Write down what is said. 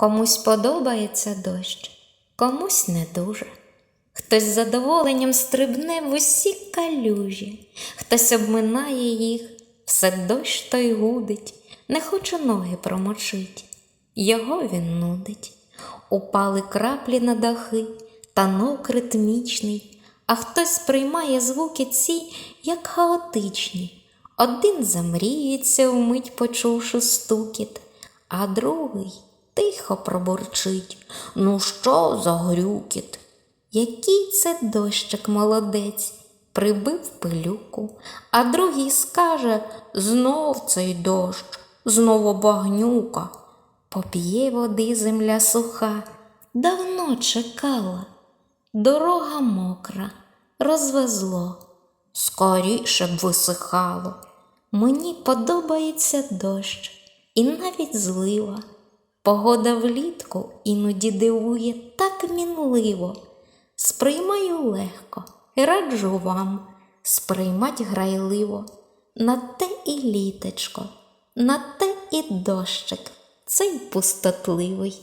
Комусь подобається дощ, комусь не дуже. Хтось з задоволенням стрибне в усі калюжі, хтось обминає їх, все дощ той гудить, не хоче ноги промочить, його він нудить. Упали краплі на дахи, танок ритмічний, а хтось сприймає звуки ці, як хаотичні. Один замріється, вмить почувши стукіт, а другий тихо пробурчить. Ну що за грюкіт? Який це дощик молодець, прибив пилюку, а другий скаже знов цей дощ, знову багнюка. Поп'є води земля суха, давно чекала. Дорога мокра, розвезло, скоріше б висихало. Мені подобається дощ і навіть злива. Погода влітку іноді дивує так мінливо. Сприймаю легко раджу вам сприймать грайливо. На те і літечко, на те і дощик, цей пустотливий.